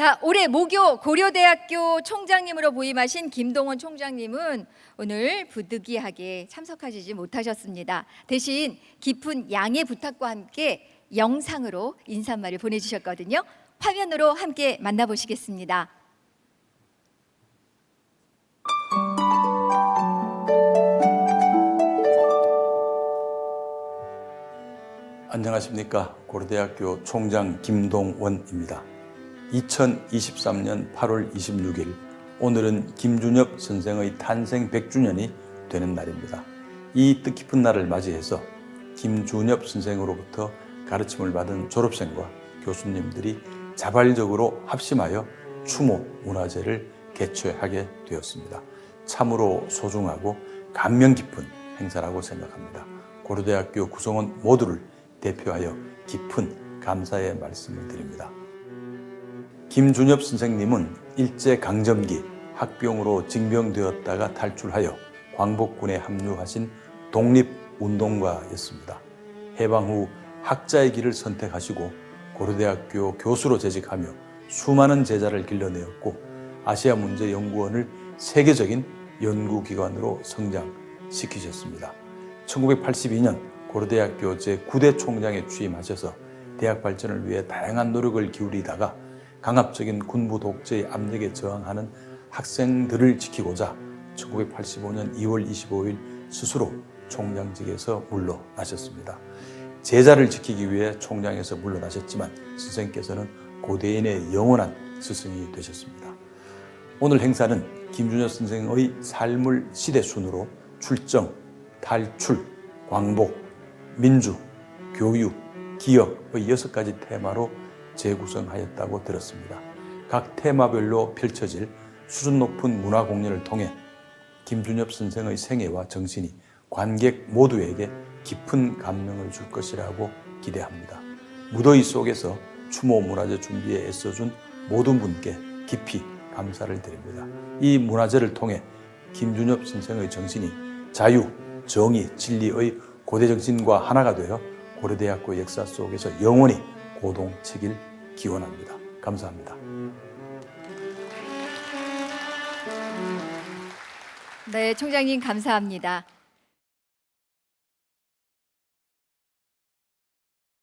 자, 올해 모교 고려대학교 총장님으로 부임하신 김동원 총장님은 오늘 부득이하게 참석하시지 못하셨습니다. 대신 깊은 양해 부탁과 함께 영상으로 인사말을 보내주셨거든요. 화면으로 함께 만나보시겠습니다. 안녕하십니까 고려대학교 총장 김동원입니다. 2023년 8월 26일 오늘은 김준엽 선생의 탄생 100주년이 되는 날입니다. 이 뜻깊은 날을 맞이해서 김준엽 선생으로부터 가르침을 받은 졸업생과 교수님들이 자발적으로 합심하여 추모 문화제를 개최하게 되었습니다. 참으로 소중하고 감명 깊은 행사라고 생각합니다. 고려대학교 구성원 모두를 대표하여 깊은 감사의 말씀을 드립니다. 김준엽 선생님은 일제 강점기 학병으로 징병되었다가 탈출하여 광복군에 합류하신 독립운동가였습니다. 해방 후 학자의 길을 선택하시고 고려대학교 교수로 재직하며 수많은 제자를 길러내었고 아시아 문제 연구원을 세계적인 연구기관으로 성장시키셨습니다. 1982년 고려대학교 제9대 총장에 취임하셔서 대학 발전을 위해 다양한 노력을 기울이다가 강압적인 군부 독재의 압력에 저항하는 학생들을 지키고자 1985년 2월 25일 스스로 총장직에서 물러나셨습니다. 제자를 지키기 위해 총장에서 물러나셨지만 선생께서는 고대인의 영원한 스승이 되셨습니다. 오늘 행사는 김준엽 선생의 삶을 시대 순으로 출정, 탈출, 광복, 민주, 교육, 기업의 여섯 가지 테마로 재구성하였다고 들었습니다. 각 테마별로 펼쳐질 수준 높은 문화 공연을 통해 김준엽 선생의 생애와 정신이 관객 모두에게 깊은 감명을 줄 것이라고 기대합니다. 무더위 속에서 추모 문화제 준비에 애써준 모든 분께 깊이 감사를 드립니다. 이 문화제를 통해 김준엽 선생의 정신이 자유, 정의, 진리의 고대 정신과 하나가 되어 고려대학교 역사 속에서 영원히 고동치길 기원합니다. 감사합니다. 네, 총장님 감사합니다.